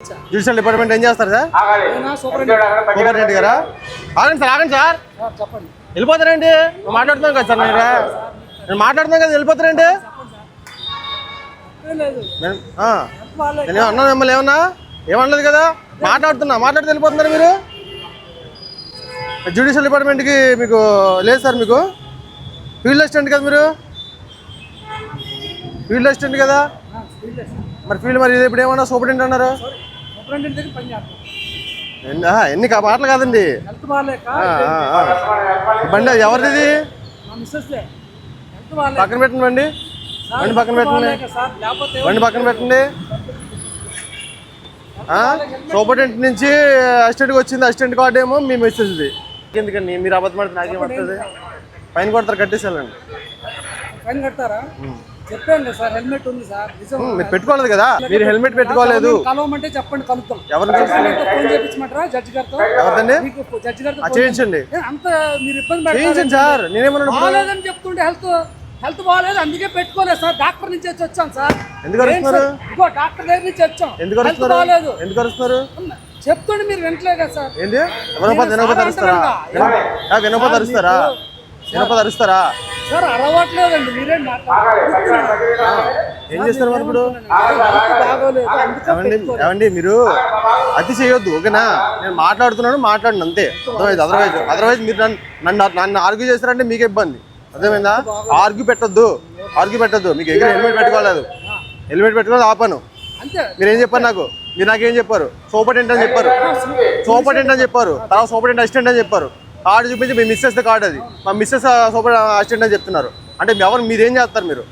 Judicial department ఏం చేస్తారు sir? Superintendent గారా? ఆగండి సార్ ఆగండి సార్. చెప్పండి. వెళ్ళిపోతారండి మాట్లాడుతున్నాం కదా సార్ నేను నేను మాట్లాడుతున్నాం కదా వెళ్ళిపోతారండి నేను అన్నా మిమ్మల్ని ఏమన్నా? ఏమనలేదు కదా? మాట్లాడుతున్నా మాట్లాడితే వెళ్ళిపోతున్నారు మీరు? జ్యుడిషియల్ డిపార్ట్మెంట్కి మీకు లేదు సార్ మీకు? ఫీల్డ్ అసిస్టెంట్ కదా మీరు? ఫీల్డ్ అసిస్టెంట్ కదా. మరి ఫీల్డ్ మరి ఇది ఇప్పుడు ఏమన్నా సూపరింటెండెంట్ అన్నారు? ఎన్ని ఆహా, ఎన్ని కా- మాటలు కాదండి? హెల్త్ బాగాలేక ఆ, ఆ, ఆ. బండి ఎవరిది ఇది? మా మిస్సెస్ హెల్త్ బాగాలేక పక్కన పెట్టండి బండి. బండి పక్కన పెట్టండి. బాగాలేక సార్? లేకపోతే బండి పక్కన పెట్టండి. ఆ? సూపరింటెండెంట్ నుంచి అసిస్టెంట్కి వచ్చింది అసిస్టెంట్ కార్డు ఏమో మీ మెసేజ్ది ఎందుకండి? మీరు అబద్ధం పడితే నాకేం వస్తుంది ఫైన్ కొడతారు కట్టేసాలండి ఫైన్ కడతారా? చెప్పండి సార్ హెల్మెట్ ఉంది సార్ మీరు పెట్టుకోలేదు కదా. మీరు హెల్మెట్ పెట్టుకోలేదు. కలవమంటే చెప్పండి కలుపుతాం ఎవరిని ఫోన్ చేయించమంటారా జడ్జి గారితో? ఎవరిదండి? మీకు జడ్జి గారితో ఆ, ఫోన్ చేయించండి. అంత మీరు ఇబ్బంది చేయించండి సార్. నేనేమన్నాను ఇప్పుడు? బాగాలేదని చెప్తుంటే హెల్త్ హెల్త్ బాగాలేదు అందుకే పెట్టుకోలేదు సార్. డాక్టర్ నుంచి వచ్చి వచ్చాం సార్. ఎందుకు అరుస్తున్నారు? ఇదిగో డాక్టర్ దగ్గర నుంచి వచ్చాం. ఎందుకు అరుస్తున్నారు? బాగాలేదు. ఎందుకు అరుస్తున్నారు? చెప్తుంటే మీరు వింటలేదు కదా సార్. ఏంటి వినపద వినపద అరుస్తారా? విన- వినపద అరుస్తారా? వినపద అరుస్తారా? సార్ అరవట్లేదండి మీరేం ఏం చేస్తారు మరి ఇప్పుడు? ఏమండి మీరు అతి చేయొద్దు ఓకేనా? నేను మాట్లాడుతున్నాను మాట్లాడండి అంతే. అర్థమైంది అదర్వైజ్ అదర్వైజ్ మీరు నన్ను నన్ను నన్ను ఆర్గ్యూ చేస్తారంటే మీకే ఇబ్బంది. అర్థమైందా? ఆర్గ్యూ పెట్టొద్దు ఆర్గ్యూ పెట్టొద్దు. మీకు ఎక్కడ హెల్మెట్ పెట్టుకోలేదు. హెల్మెట్ పెట్టుకోలేదు ఆపాను. మీరు ఏం చెప్పారు నాకు? మీరు నాకేం చెప్పారు? సూపరింటెండెంట్ అని చెప్పారు. సూపరింటెండెంట్ అని చెప్పారు. తర్వాత సూపరింటెండెంట్ అసిస్టెంట్ అని చెప్పారు. కార్డు చూపించి మీ మిస్సెస్ కార్డు అది. మా మిస్సెస్ సూపర్ అసిస్టెంట్ అని చెప్తున్నారు. అంటే ఎవరు మీరు ఏం చేస్తారు మీరు?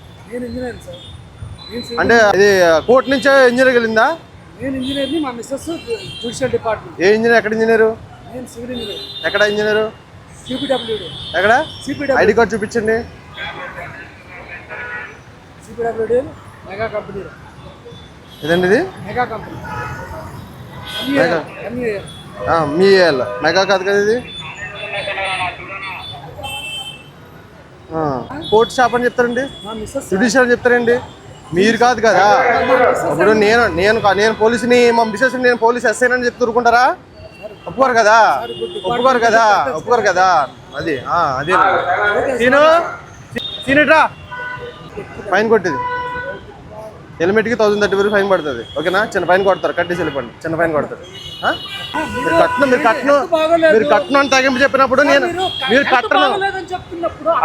అంటే అది కోర్టు నుంచే ఇంజనీర్ వెళ్ళిందా? నేను ఇంజనీర్ని మా మిస్సెస్ జుడిషియల్ డిపార్ట్మెంట్ ఏ ఇంజనీర్ ఎక్కడ ఇంజనీరు? నేను సివిల్ ఇంజనీర్. ఎక్కడ ఇంజనీరు? ఎక్కడ? సిపిడబ్ల్యూ ఐడి కార్డ్ చూపించండి. సిపిడబ్ల్యూడి మెగా కంపెనీ ఇదండి ఇది మెగా కంపెనీ. మీ మెగా కాదు కదా ఇది ఆ, కోర్టు షాప్ అని చెప్తారండి? మా అని జుడిషియల్ చెప్తారండి? మీరు కాదు కదా. ఇప్పుడు నేను నేను నేను పోలీసుని మా మిసెస్ నేను పోలీస్ ఎస్ఐ అని చెప్తూ ఊరుకుంటారా ఒప్పుకోరు కదా. ఒప్పుకోరు కదా. ఒప్పుకోరు కదా. అది అదే. సీను? సీనిట్రా ఫైన్ కొట్టేది. హెల్మెట్కి థౌసండ్ థర్టీ ఫైన్ పడుతుంది. ఓకేనా? చిన్న ఫైన్ కొడతారు. కట్టేసి వెళ్ళిపోండి. చిన్న ఫైన్ కొడతారు? మీరు కట్నం మీరు కట్నం బాగోలేదు. మీరు కట్నం అని తగ్గింపు చెప్పినప్పుడు నేను మీరు కట్టను.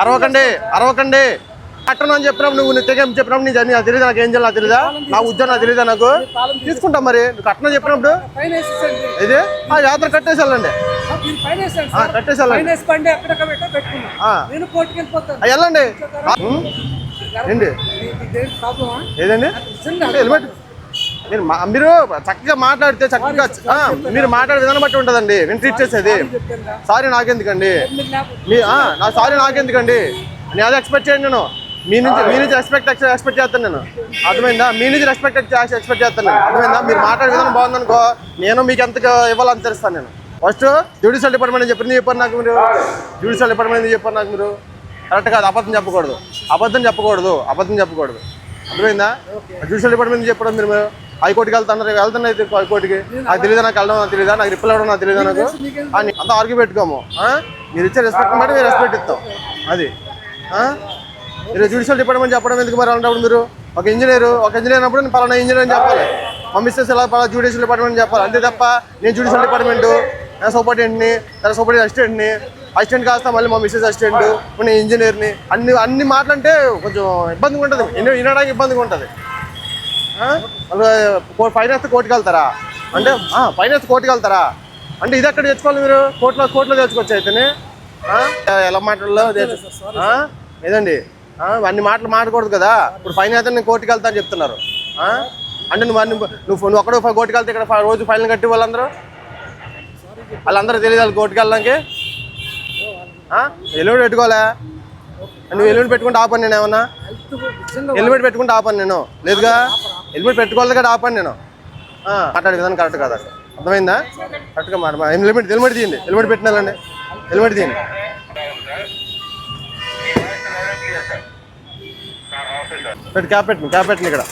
అరవకండి అరవకండి. కట్టను అని చెప్పినప్పుడు నువ్వు తెగం చెప్పినప్పుడు నీ నాకు తెలియదు నాకు ఏం చేయాలి నాకు తెలియదా నా ఉద్యోగం నాకు? తెలియదా నాకు తీసుకుంటా మరి. నువ్వు కట్టనం చెప్పినప్పుడు? ఇది? ఆ యాత్ర కట్టేసి వెళ్ళండి. కట్టేసి వెళ్ళండి. వెళ్ళండి? ఏంటి ఏదండి? హెల్మెట్ మీరు మా- మీరు చక్కగా మాట్లాడితే చక్కగా మీరు మాట్లాడే విధానం బట్టి ఉంటుందండి. నేను ట్రీట్ చేసేది. సారీ నాకెందుకండి? మీ నా సారీ నాకెందుకండి? నేను అది ఎక్స్పెక్ట్ చేయండి నేను. మీ నుంచి మీ నుంచి ఎక్స్పెక్ట్ ఎక్స్పెక్ట్ చేస్తాను నేను. అర్థమైందా? మీ నుంచి రెస్పెక్ట్ ఎక్స్పెక్ట్ చేస్తాను నేను. అర్థమైందా? మీరు మాట్లాడే విధానం బాగుందనుకో నేను మీకు ఎంత ఇవ్వాలని తెలుస్తాను నేను. ఫస్ట్ జ్యుడిషియల్ డిపార్ట్మెంట్ అని చెప్పి చెప్పారు నాకు మీరు? జ్యుడిషియల్ డిపార్ట్మెంట్ చెప్పారు నాకు మీరు? కరెక్ట్ కాదు అబద్ధం చెప్పకూడదు. అబద్ధం చెప్పకూడదు అబద్ధం చెప్పకూడదు. అర్థమైందా? జ్యుడిషియల్ డిపార్ట్మెంట్ చెప్పడం మీరు. హైకోర్టుకి వెళ్తున్నారు వెళ్తున్నా అయితే హైకోర్టుకి. నాకు తెలియదా నాకు వెళ్ళడం నాకు తెలియదా నాకు రిప్లై అవ్వడం నాకు తెలియదా నాకు? అని అంత ఆర్గ్యూ పెట్టుకోము? మీరు ఇచ్చే రెస్పెక్ట్ బట్టి మీరు రెస్పెక్ట్ ఇస్తాం. అది? మీరు జ్యుడిషియల్ డిపార్ట్మెంట్ చెప్పడం ఎందుకు మరి అలాంటప్పుడు మీరు? ఒక ఇంజనీర్ ఒక ఇంజనీర్ అన్నప్పుడు నేను పలానా ఇంజనీర్ అని చెప్పాలి. మా మిస్సెస్ ఎలా పలానా జ్యుడిషియల్ డిపార్ట్మెంట్ చెప్పాలి. అంతే తప్ప నేను జ్యుడిషియల్ డిపార్ట్మెంట్ సూపరింటెండెంట్ని తర్వాత సూపరింటెండెంట్ అసిస్టెంట్ని అసిస్టెంట్ కాస్త మళ్ళీ మా మిస్సెస్ అసిస్టెంట్ నేను ఇంజనీర్ని అన్ని అన్ని మాటలంటే కొంచెం ఇబ్బందిగా ఉంటుంది. విన- వినడానికి ఇబ్బందిగా ఉంటుంది. ఫైన్ వేస్తే కోర్టుకి వెళ్తారా? అంటే ఫైన్ వేస్తే కోర్టుకి వెళ్తారా? అంటే ఇది ఎక్కడ తెచ్చుకోవాలి మీరు? కోర్టులో కోర్టులో తెచ్చుకోవచ్చు అయితేనే? ఎలా మాటల్లో? ఏదండి? అన్ని మాటలు మాట్లాడకూడదు కదా. ఇప్పుడు ఫైన్ అయితే నేను కోర్టుకి వెళ్తా అని చెప్తున్నారు? అంటే నువ్వు అన్ని నువ్వు నువ్వు ఒక్కడో కోర్టుకి వెళ్తే ఇక్కడ రోజు ఫైన్ కట్టి వాళ్ళందరూ? వాళ్ళందరూ తెలియదు వాళ్ళు కోర్టుకి వెళ్ళడానికి. ఎలిమిట్ పెట్టుకోలే నువ్వు ఎలిమిట్ పెట్టుకుంటే ఆపను నేను ఏమన్నా? హెల్మెట్ పెట్టుకుంటే ఆపను నేను. లేదుగా? హెల్మెట్ పెట్టుకోవాలి కదా ఆపను నేను. మాట్లాడే విధానం కరెక్ట్ కాదు. అర్థమైందా? కరెక్ట్గా మాట హెల్మెట్ హెల్మెట్ తీయండి. హెల్మెట్ పెట్టినాలండి. హెల్మెట్ తీయండి. పెట్టి క్యాప్ పెట్టండి క్యాప్ పెట్టండి ఇక్కడ.